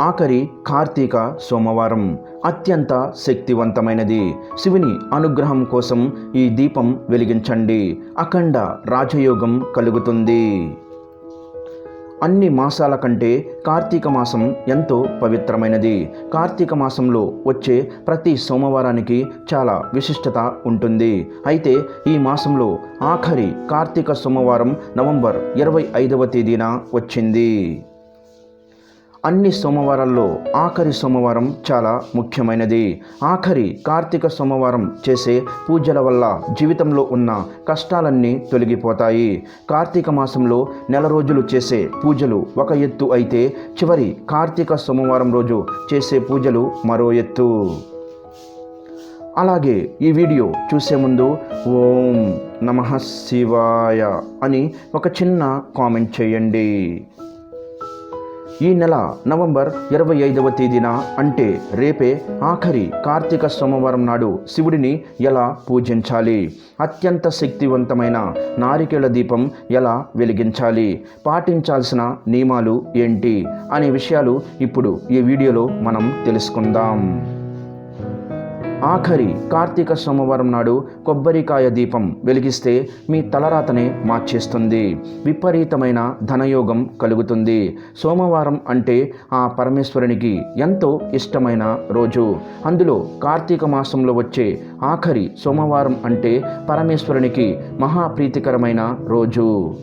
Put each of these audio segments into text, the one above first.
ఆఖరి కార్తీక సోమవారం. అత్యంత శక్తివంతమైనది. శివుని అనుగ్రహం కోసం ఈ దీపం వెలిగించండి. అఖండ రాజయోగం కలుగుతుంది. అన్ని మాసాల కంటే కార్తీక మాసం ఎంతో పవిత్రమైనది. కార్తీక మాసంలో వచ్చే ప్రతి సోమవారానికి చాలా విశిష్టత ఉంటుంది. అయితే ఈ మాసంలో ఆఖరి కార్తీక సోమవారం నవంబర్ ఇరవై ఐదవ తేదీన వచ్చింది. అన్ని సోమవారాల్లో ఆఖరి సోమవారం చాలా ముఖ్యమైనది. ఆఖరి కార్తీక సోమవారం చేసే పూజల వల్ల జీవితంలో ఉన్న కష్టాలన్నీ తొలగిపోతాయి. కార్తీక మాసంలో నెల రోజులు చేసే పూజలు ఒక ఎత్తు అయితే చివరి కార్తీక సోమవారం రోజు చేసే పూజలు మరో ఎత్తు. అలాగే ఈ వీడియో చూసే ముందు ఓం నమ శివాయ అని ఒక చిన్న కామెంట్ చేయండి. ఈ నెల నవంబర్ ఇరవై ఐదవ తేదీన అంటే రేపే ఆఖరి కార్తీక సోమవారం నాడు శివుడిని ఎలా పూజించాలి? అత్యంత శక్తివంతమైన నారికేళ దీపం ఎలా వెలిగించాలి? పాటించాల్సిన నియమాలు ఏంటి? అనే విషయాలు ఇప్పుడు ఈ వీడియోలో మనం తెలుసుకుందాం. ఆఖరి కార్తీక సోమవారం నాడు కొబ్బరికాయ దీపం వెలిగిస్తే మీ తలరాతనే మార్చేస్తుంది. విపరీతమైన ధనయోగం కలుగుతుంది. సోమవారం అంటే ఆ పరమేశ్వరునికి ఎంతో ఇష్టమైన రోజు. అందులో కార్తీక మాసంలో వచ్చే ఆఖరి సోమవారం అంటే పరమేశ్వరునికి మహాప్రీతికరమైన రోజు.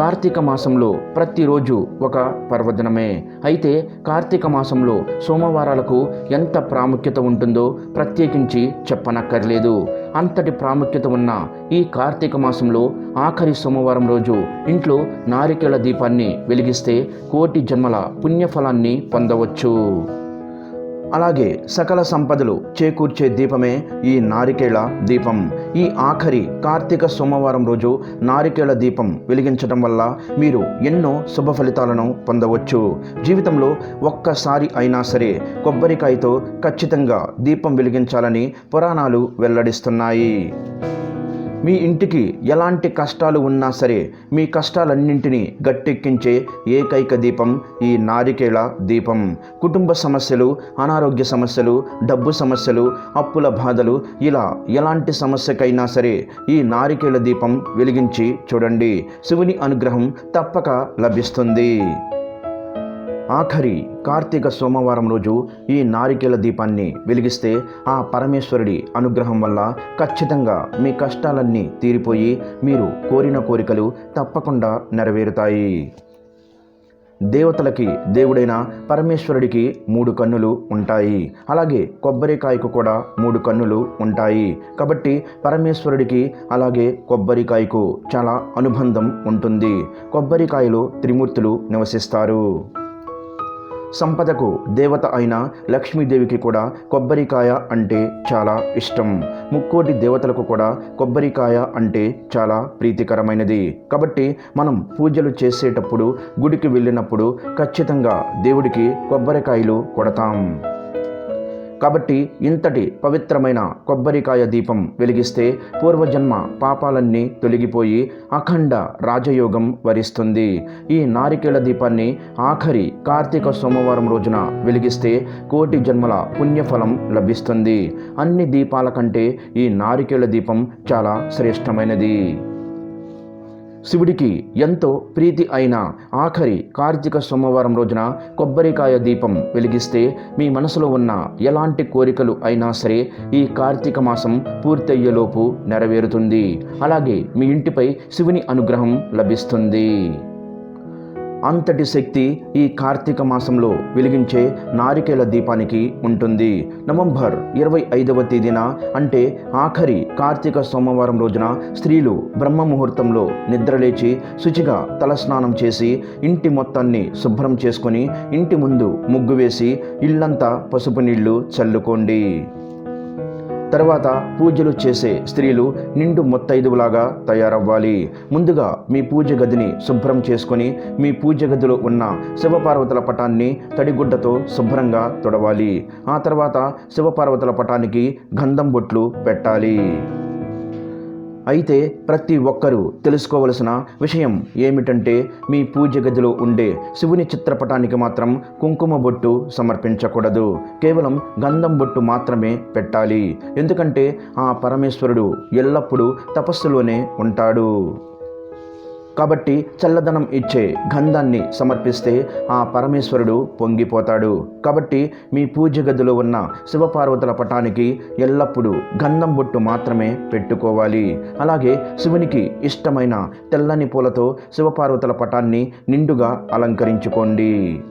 కార్తీక మాసంలో ప్రతిరోజు ఒక పర్వదినమే. అయితే కార్తీక మాసంలో సోమవారాలకు ఎంత ప్రాముఖ్యత ఉంటుందో ప్రత్యేకించి చెప్పనక్కర్లేదు. అంతటి ప్రాముఖ్యత ఉన్న ఈ కార్తీక మాసంలో ఆఖరి సోమవారం రోజు ఇంట్లో నారికేళ దీపాన్ని వెలిగిస్తే కోటి జన్మల పుణ్యఫలాన్ని పొందవచ్చు. అలాగే సకల సంపదలు చేకూర్చే దీపమే ఈ నారికేళ దీపం. ఈ ఆఖరి కార్తీక సోమవారం రోజు నారికేళ దీపం వెలిగించడం వల్ల మీరు ఎన్నో శుభ ఫలితాలను పొందవచ్చు. జీవితంలో ఒక్కసారి అయినా సరే కొబ్బరికాయతో ఖచ్చితంగా దీపం వెలిగించాలని పురాణాలు వెల్లడిస్తున్నాయి. మీ ఇంటికి ఎలాంటి కష్టాలు ఉన్నా సరే మీ కష్టాలన్నింటినీ గట్టెక్కించే ఏకైక దీపం ఈ నారికేళ దీపం. కుటుంబ సమస్యలు అనారోగ్య సమస్యలు డబ్బు సమస్యలు అప్పుల బాధలు ఇలా ఎలాంటి సమస్యకైనా సరే ఈ నారికేళ దీపం వెలిగించి చూడండి. శివుని అనుగ్రహం తప్పక లభిస్తుంది. ఆఖరి కార్తీక సోమవారం రోజు ఈ నారికేల దీపాన్ని వెలిగిస్తే ఆ పరమేశ్వరుడి అనుగ్రహం వల్ల ఖచ్చితంగా మీ కష్టాలన్నీ తీరిపోయి మీరు కోరిన కోరికలు తప్పకుండా నెరవేరుతాయి. దేవతలకి దేవుడైన పరమేశ్వరుడికి మూడు కన్నులు ఉంటాయి. అలాగే కొబ్బరికాయకు కూడా మూడు కన్నులు ఉంటాయి. కాబట్టి పరమేశ్వరుడికి అలాగే కొబ్బరికాయకు చాలా అనుబంధం ఉంటుంది. కొబ్బరికాయలో త్రిమూర్తులు నివసిస్తారు. సంపదకు దేవత అయిన లక్ష్మీదేవికి కూడా కొబ్బరికాయ అంటే చాలా ఇష్టం. ముక్కోటి దేవతలకు కూడా కొబ్బరికాయ అంటే చాలా ప్రీతికరమైనది. కాబట్టి మనం పూజలు చేసేటప్పుడు గుడికి వెళ్ళినప్పుడు ఖచ్చితంగా దేవుడికి కొబ్బరికాయలు కొడతాం. కాబట్టి ఇంతటి పవిత్రమైన కొబ్బరికాయ దీపం వెలిగిస్తే పూర్వజన్మ పాపాలన్నీ తొలగిపోయి అఖండ రాజయోగం వరిస్తుంది. ఈ నారికేళ దీపాన్ని ఆఖరి కార్తీక సోమవారం రోజున వెలిగిస్తే కోటి జన్మల పుణ్యఫలం లభిస్తుంది. అన్ని దీపాల కంటే ఈ నారికేళ దీపం చాలా శ్రేష్టమైనది. శివుడికి ఎంతో ప్రీతి అయిన ఆఖరి కార్తీక సోమవారం రోజున కొబ్బరికాయ దీపం వెలిగిస్తే మీ మనసులో ఉన్న ఎలాంటి కోరికలు అయినా సరే ఈ కార్తీక మాసం పూర్తయ్యేలోపు నెరవేరుతుంది. అలాగే మీ ఇంటిపై శివుని అనుగ్రహం లభిస్తుంది. అంతటి శక్తి ఈ కార్తీక మాసంలో వెలిగించే నారికేల దీపానికి ఉంటుంది. నవంబర్ ఇరవై ఐదవ తేదీన అంటే ఆఖరి కార్తీక సోమవారం రోజున స్త్రీలు బ్రహ్మ ముహూర్తంలో నిద్రలేచి శుచిగా తలస్నానం చేసి ఇంటి మొత్తాన్ని శుభ్రం చేసుకొని ఇంటి ముందు ముగ్గు వేసి ఇల్లంతా పసుపు నీళ్ళు చల్లుకోండి. తర్వాత పూజలు చేసే స్త్రీలు నిండు మొత్తైదువులాగా తయారవ్వాలి. ముందుగా మీ పూజ గదిని శుభ్రం చేసుకొని మీ పూజ గదిలో ఉన్న శివపార్వతుల పటాన్ని తడిగుడ్డతో శుభ్రంగా తొడవాలి. ఆ తర్వాత శివపార్వతుల పటానికి గంధం బొట్లు పెట్టాలి. అయితే ప్రతి ఒక్కరూ తెలుసుకోవలసిన విషయం ఏమిటంటే మీ పూజ గదిలో ఉండే శివుని చిత్రపటానికి మాత్రం కుంకుమ బొట్టు సమర్పించకూడదు. కేవలం గంధం బొట్టు మాత్రమే పెట్టాలి. ఎందుకంటే ఆ పరమేశ్వరుడు ఎల్లప్పుడూ తపస్సులోనే ఉంటాడు. కాబట్టి చల్లదనం ఇచ్చే గంధాన్ని సమర్పిస్తే ఆ పరమేశ్వరుడు పొంగిపోతాడు. కాబట్టి మీ పూజ గదిలో ఉన్న శివపార్వతుల పటానికి ఎల్లప్పుడూ గంధం బొట్టు మాత్రమే పెట్టుకోవాలి. అలాగే శివునికి ఇష్టమైన తెల్లని పూలతో శివపార్వతుల పటాన్ని నిండుగా అలంకరించుకోండి.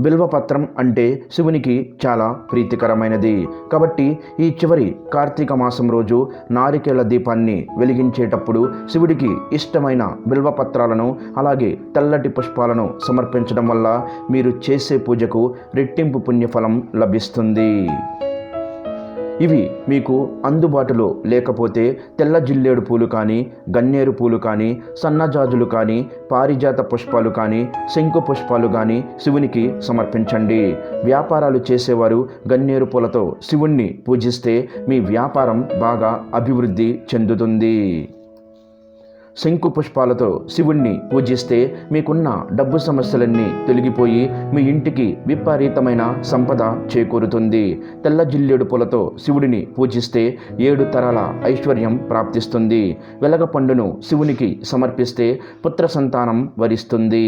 బిల్వపత్రం అంటే శివునికి చాలా ప్రీతికరమైనది. కాబట్టి ఈ చివరి కార్తీక మాసం రోజు నారికేళ్ళ దీపాన్ని వెలిగించేటప్పుడు శివుడికి ఇష్టమైన బిల్వపత్రాలను అలాగే తెల్లటి పుష్పాలను సమర్పించడం వల్ల మీరు చేసే పూజకు రెట్టింపు పుణ్యఫలం లభిస్తుంది. ఇవి మీకు అందుబాటులో లేకపోతే తెల్ల జిల్లేడు పూలు కానీ గన్నేరు పూలు కానీ సన్నజాజులు కానీ పారిజాత పుష్పాలు కానీ శంకు పుష్పాలు కానీ శివునికి సమర్పించండి. వ్యాపారాలు చేసేవారు గన్నేరు పూలతో శివుణ్ణి పూజిస్తే మీ వ్యాపారం బాగా అభివృద్ధి చెందుతుంది. శంకు పుష్పాలతో శివుణ్ణి పూజిస్తే మీకున్న డబ్బు సమస్యలన్నీ తొలగిపోయి మీ ఇంటికి విపరీతమైన సంపద చేకూరుతుంది. తెల్ల జిల్లేడు పూలతో శివుడిని పూజిస్తే ఏడు తరాల ఐశ్వర్యం ప్రాప్తిస్తుంది. వెలగ పండును శివునికి సమర్పిస్తే పుత్ర సంతానం వరిస్తుంది.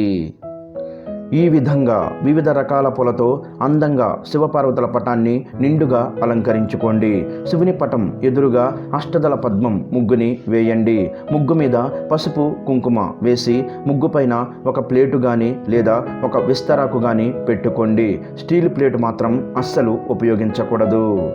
ఈ విధంగా వివిధ రకాల పూలతో అందంగా శివపార్వతుల పటాన్ని నిండుగా అలంకరించుకోండి. శివుని పటం ఎదురుగా అష్టదల పద్మం ముగ్గుని వేయండి. ముగ్గు మీద పసుపు కుంకుమ వేసి ముగ్గు పైన ఒక ప్లేటు కానీ లేదా ఒక విస్తరాకు కానీ పెట్టుకోండి. స్టీల్ ప్లేటు మాత్రం అస్సలు ఉపయోగించకూడదు.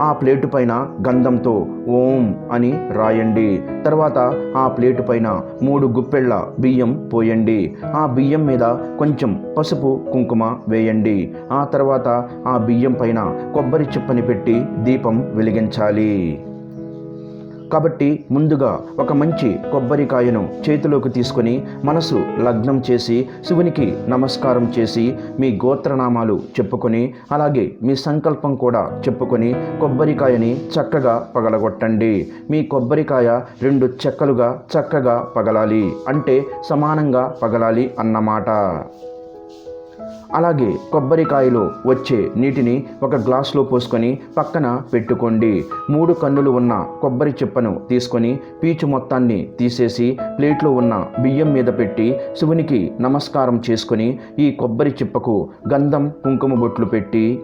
ఆ ప్లేటు పైన గంధంతో ఓం అని రాయండి. తర్వాత ఆ ప్లేటు పైన మూడు గుప్పెళ్ళ బియ్యం పోయండి. ఆ బియ్యం మీద కొంచెం పసుపు కుంకుమ వేయండి. ఆ తర్వాత ఆ బియ్యం పైన కొబ్బరి చిప్పని పెట్టి దీపం వెలిగించాలి. కాబట్టి ముందుగా ఒక మంచి కొబ్బరికాయను చేతిలోకి తీసుకొని మనసు లగ్నం చేసి శివునికి నమస్కారం చేసి మీ గోత్రనామాలు చెప్పుకొని అలాగే మీ సంకల్పం కూడా చెప్పుకొని కొబ్బరికాయని చక్కగా పగలగొట్టండి. మీ కొబ్బరికాయ రెండు చెక్కలుగా చక్కగా పగలాలి. అంటే సమానంగా పగలాలి అన్నమాట. అలాగే కొబ్బరికాయలో వచ్చే నీటిని ఒక గ్లాస్లో పోసుకొని పక్కన పెట్టుకోండి. మూడు కన్నులు ఉన్న కొబ్బరి చిప్పను తీసుకొని పీచు మొత్తాన్ని తీసేసి ప్లేట్లో ఉన్న బియ్యం మీద పెట్టి శివునికి నమస్కారం చేసుకొని ఈ కొబ్బరి చిప్పకు గంధం కుంకుమ బొట్లు పెట్టి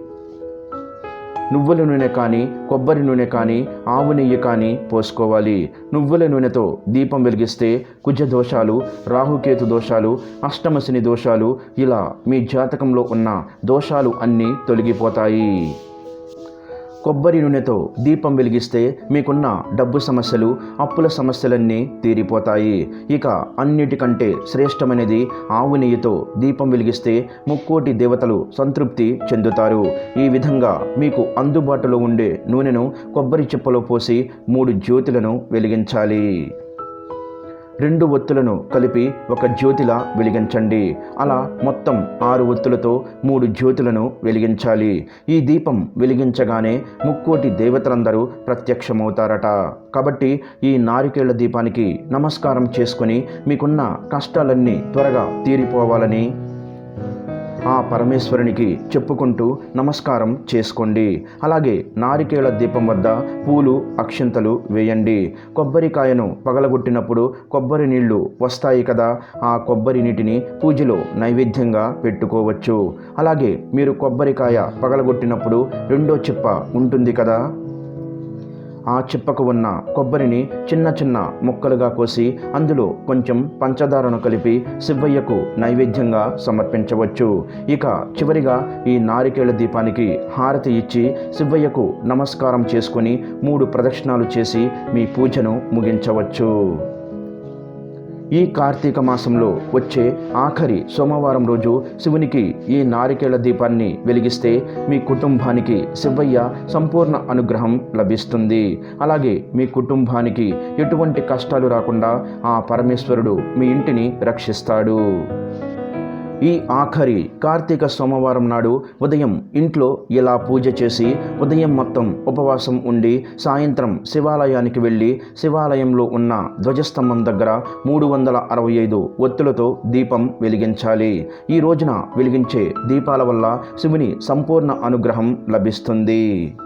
నువ్వుల నూనె కానీ కొబ్బరి నూనె కానీ ఆవు నెయ్యి కానీ పోసుకోవాలి. నువ్వుల నూనెతో దీపం వెలిగిస్తే కుజ దోషాలు రాహుకేతు దోషాలు అష్టమశని దోషాలు ఇలా మీ జాతకంలో ఉన్న దోషాలు అన్నీ తొలగిపోతాయి. కొబ్బరి నూనెతో దీపం వెలిగిస్తే మీకున్న డబ్బు సమస్యలు అప్పుల సమస్యలన్నీ తీరిపోతాయి. ఇక అన్నిటికంటే శ్రేష్టమైనది ఆవు నెయ్యితో దీపం వెలిగిస్తే ముక్కోటి దేవతలు సంతృప్తి చెందుతారు. ఈ విధంగా మీకు అందుబాటులో ఉండే నూనెను కొబ్బరి చిప్పలో పోసి మూడు జ్యోతులను వెలిగించాలి. రెండు ఒత్తులను కలిపి ఒక జ్యోతిలా వెలిగించండి. అలా మొత్తం ఆరు ఒత్తులతో మూడు జ్యోతులను వెలిగించాలి. ఈ దీపం వెలిగించగానే ముక్కోటి దేవతలందరూ ప్రత్యక్షమవుతారట. కాబట్టి ఈ నారికేళ్ళ దీపానికి నమస్కారం చేసుకొని మీకున్న కష్టాలన్నీ త్వరగా తీరిపోవాలని ఆ పరమేశ్వరునికి చెప్పుకుంటూ నమస్కారం చేసుకోండి. అలాగే నారికేళ దీపం వద్ద పూలు అక్షింతలు వేయండి. కొబ్బరికాయను పగలగొట్టినప్పుడు కొబ్బరి నీళ్ళు వస్తాయి కదా ఆ కొబ్బరి నీటిని పూజలో నైవేద్యంగా పెట్టుకోవచ్చు. అలాగే మీరు కొబ్బరికాయ పగలగొట్టినప్పుడు రెండో చిప్ప ఉంటుంది కదా ఆ చిప్పకు ఉన్న కొబ్బరిని చిన్న చిన్న ముక్కలుగా కోసి అందులో కొంచెం పంచదారను కలిపి శివయ్యకు నైవేద్యంగా సమర్పించవచ్చు. ఇక చివరిగా ఈ నారికేళ దీపానికి హారతి ఇచ్చి శివయ్యకు నమస్కారం చేసుకొని మూడు ప్రదక్షిణాలు చేసి మీ పూజను ముగించవచ్చు. ఈ కార్తీక మాసంలో వచ్చే ఆఖరి సోమవారం రోజు శివునికి ఈ నారికేళ దీపాన్ని వెలిగిస్తే మీ కుటుంబానికి శివయ్య సంపూర్ణ అనుగ్రహం లభిస్తుంది. అలాగే మీ కుటుంబానికి ఎటువంటి కష్టాలు రాకుండా ఆ పరమేశ్వరుడు మీ ఇంటిని రక్షిస్తాడు. ఈ ఆఖరి కార్తీక సోమవారం నాడు ఉదయం ఇంట్లో ఇలా పూజ చేసి ఉదయం మొత్తం ఉపవాసం ఉండి సాయంత్రం శివాలయానికి వెళ్ళి శివాలయంలో ఉన్న ధ్వజస్తంభం దగ్గర మూడు వందల అరవై ఐదు ఒత్తులతో దీపం వెలిగించాలి. ఈ రోజున వెలిగించే దీపాల వల్ల శివుని సంపూర్ణ అనుగ్రహం లభిస్తుంది.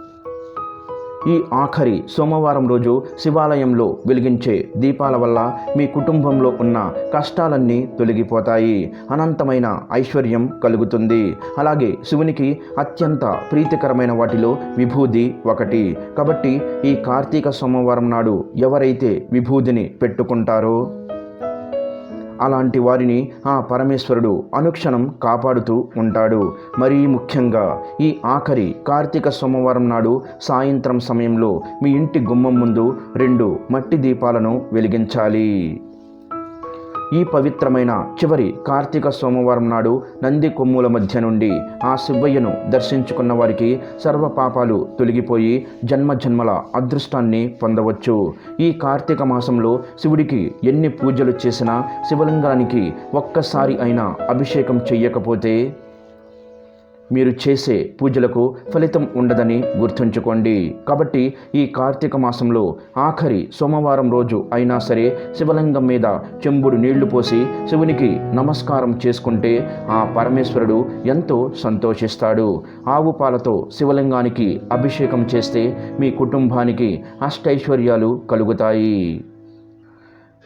ఈ ఆఖరి సోమవారం రోజు శివాలయంలో వెలిగించే దీపాల వల్ల మీ కుటుంబంలో ఉన్న కష్టాలన్నీ తొలగిపోతాయి. అనంతమైన ఐశ్వర్యం కలుగుతుంది. అలాగే శివునికి అత్యంత ప్రీతికరమైన వాటిలో విభూది ఒకటి. కాబట్టి ఈ కార్తీక సోమవారం నాడు ఎవరైతే విభూదిని పెట్టుకుంటారో అలాంటి వారిని ఆ పరమేశ్వరుడు అనుక్షణం కాపాడుతూ ఉంటాడు. మరీ ముఖ్యంగా ఈ ఆఖరి కార్తీక సోమవారం నాడు సాయంత్రం సమయంలో మీ ఇంటి గుమ్మం ముందు రెండు మట్టి దీపాలను వెలిగించాలి. ఈ పవిత్రమైన చివరి కార్తీక సోమవారం నాడు నంది కొమ్ముల మధ్య నుండి ఆ శివయ్యను దర్శించుకున్న వారికి సర్వ పాపాలు తొలగిపోయి జన్మ జన్మల అదృష్టాన్ని పొందవచ్చు. ఈ కార్తీక మాసంలో శివుడికి ఎన్ని పూజలు చేసినా శివలింగానికి ఒక్కసారి అయినా అభిషేకం చెయ్యకపోతే మీరు చేసే పూజలకు ఫలితం ఉండదని గుర్తుంచుకోండి. కాబట్టి ఈ కార్తీక మాసంలో ఆఖరి సోమవారం రోజు అయినా సరే శివలింగం మీద చెంబుడు నీళ్ళు పోసి శివునికి నమస్కారం చేసుకుంటే ఆ పరమేశ్వరుడు ఎంతో సంతోషిస్తాడు. ఆవు పాలతో శివలింగానికి అభిషేకం చేస్తే మీ కుటుంబానికి అష్టైశ్వర్యాలు కలుగుతాయి.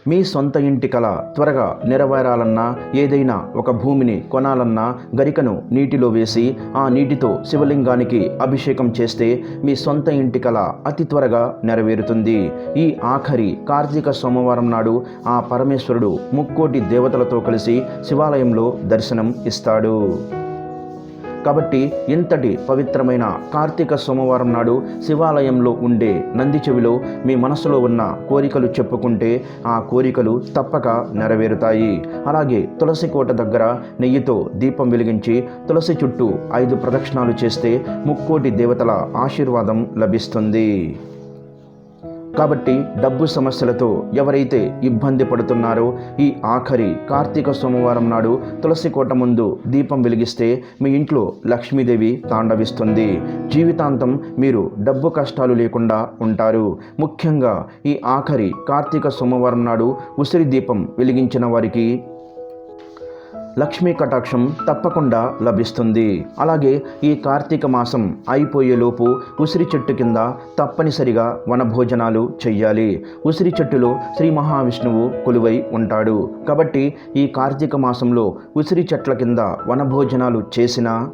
మీ సొంత ఇంటి కళ త్వరగా నెరవేరాలన్నా ఏదైనా ఒక భూమిని కొనాలన్నా గరికను నీటిలో వేసి ఆ నీటితో శివలింగానికి అభిషేకం చేస్తే మీ సొంత ఇంటి కళ అతి త్వరగా నెరవేరుతుంది. ఈ ఆఖరి కార్తీక సోమవారం నాడు ఆ పరమేశ్వరుడు ముక్కోటి దేవతలతో కలిసి శివాలయంలో దర్శనం ఇస్తాడు. కాబట్టి ఇంతటి పవిత్రమైన కార్తీక సోమవారం నాడు శివాలయంలో ఉండే నంది చెవిలో మీ మనసులో ఉన్న కోరికలు చెప్పుకుంటే ఆ కోరికలు తప్పక నెరవేరుతాయి. అలాగే తులసి కోట దగ్గర నెయ్యితో దీపం వెలిగించి తులసి చుట్టూ ఐదు ప్రదక్షిణాలు చేస్తే ముక్కోటి దేవతల ఆశీర్వాదం లభిస్తుంది. కాబట్టి డబ్బు సమస్యలతో ఎవరైతే ఇబ్బంది పడుతున్నారో ఈ ఆఖరి కార్తీక సోమవారం నాడు తులసి కోట ముందు దీపం వెలిగిస్తే మీ ఇంట్లో లక్ష్మీదేవి తాండవిస్తుంది. జీవితాంతం మీరు డబ్బు కష్టాలు లేకుండా ఉంటారు. ముఖ్యంగా ఈ ఆఖరి కార్తీక సోమవారం నాడు ఉసిరి దీపం వెలిగించిన వారికి లక్ష్మీ కటాక్షం తప్పకుండా లభిస్తుంది. అలాగే ఈ కార్తీక మాసం అయిపోయేలోపు ఉసిరి చెట్టు కింద తప్పనిసరిగా వనభోజనాలు చెయ్యాలి. ఉసిరి చెట్టులో శ్రీ మహావిష్ణువు కొలువై ఉంటాడు. కాబట్టి ఈ కార్తీక మాసంలో ఉసిరి చెట్ల కింద వనభోజనాలు చేసినా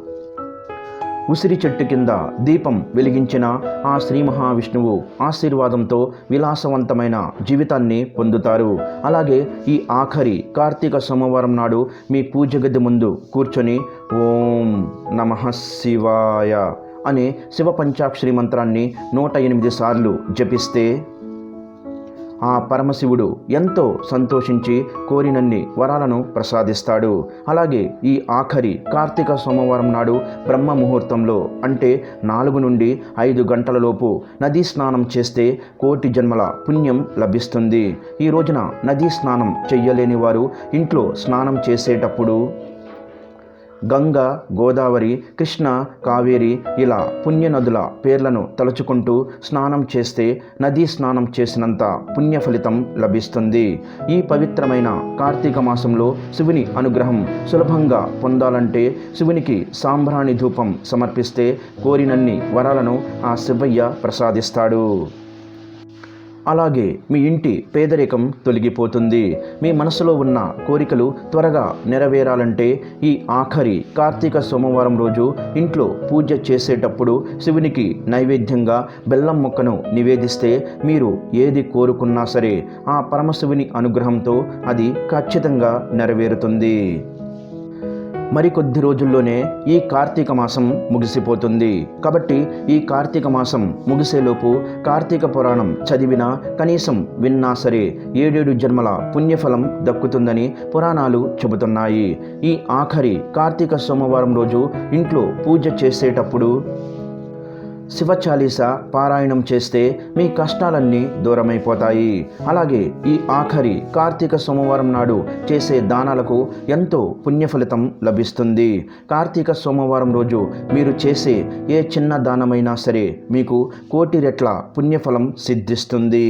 ఉసిరి చెట్టు కింద దీపం వెలిగించిన ఆ శ్రీ మహావిష్ణువు ఆశీర్వాదంతో విలాసవంతమైన జీవితాన్ని పొందుతారు. అలాగే ఈ ఆఖరి కార్తీక సోమవారం నాడు మీ పూజ గది ముందు కూర్చొని ఓం నమ శివాయ అనే శివ పంచాక్షరి మంత్రాన్ని నూట ఎనిమిది సార్లు జపిస్తే ఆ పరమశివుడు ఎంతో సంతోషించి కోరినన్ని వరాలను ప్రసాదిస్తాడు. అలాగే ఈ ఆఖరి కార్తీక సోమవారం నాడు బ్రహ్మ ముహూర్తంలో అంటే నాలుగు నుండి ఐదు గంటలలోపు నదీ స్నానం చేస్తే కోటి జన్మల పుణ్యం లభిస్తుంది. ఈ రోజున నదీ స్నానం చెయ్యలేని వారు ఇంట్లో స్నానం చేసేటప్పుడు గంగ గోదావరి కృష్ణ కావేరి ఇలా పుణ్యనదుల పేర్లను తలుచుకుంటూ స్నానం చేస్తే నదీ స్నానం చేసినంత పుణ్య ఫలితం లభిస్తుంది. ఈ పవిత్రమైన కార్తీక మాసంలో శివుని అనుగ్రహం సులభంగా పొందాలంటే శివునికి సాంబ్రాణి ధూపం సమర్పిస్తే కోరినన్ని వరాలను ఆ శివయ్య ప్రసాదిస్తాడు. అలాగే మీ ఇంటి పేదరికం తొలగిపోతుంది. మీ మనసులో ఉన్న కోరికలు త్వరగా నెరవేరాలంటే ఈ ఆఖరి కార్తీక సోమవారం రోజు ఇంట్లో పూజ చేసేటప్పుడు శివునికి నైవేద్యంగా బెల్లం మొక్కను నివేదిస్తే మీరు ఏది కోరుకున్నా సరే ఆ పరమశివుని అనుగ్రహంతో అది ఖచ్చితంగా నెరవేరుతుంది. మరికొద్ది రోజుల్లోనే ఈ కార్తీక మాసం ముగిసిపోతుంది. కాబట్టి ఈ కార్తీక మాసం ముగిసేలోపు కార్తీక పురాణం చదివినా కనీసం విన్నా సరే ఏడేడు జన్మల పుణ్యఫలం దక్కుతుందని పురాణాలు చెబుతున్నాయి. ఈ ఆఖరి కార్తీక సోమవారం రోజు ఇంట్లో పూజ చేసేటప్పుడు శివ చాలీస పారాయణం చేస్తే మీ కష్టాలన్నీ దూరమైపోతాయి. అలాగే ఈ ఆఖరి కార్తీక సోమవారం నాడు చేసే దానాలకు ఎంతో పుణ్యఫలితం లభిస్తుంది. కార్తీక సోమవారం రోజు మీరు చేసే ఏ చిన్న దానమైనా సరే మీకు కోటి రెట్ల పుణ్యఫలం సిద్ధిస్తుంది.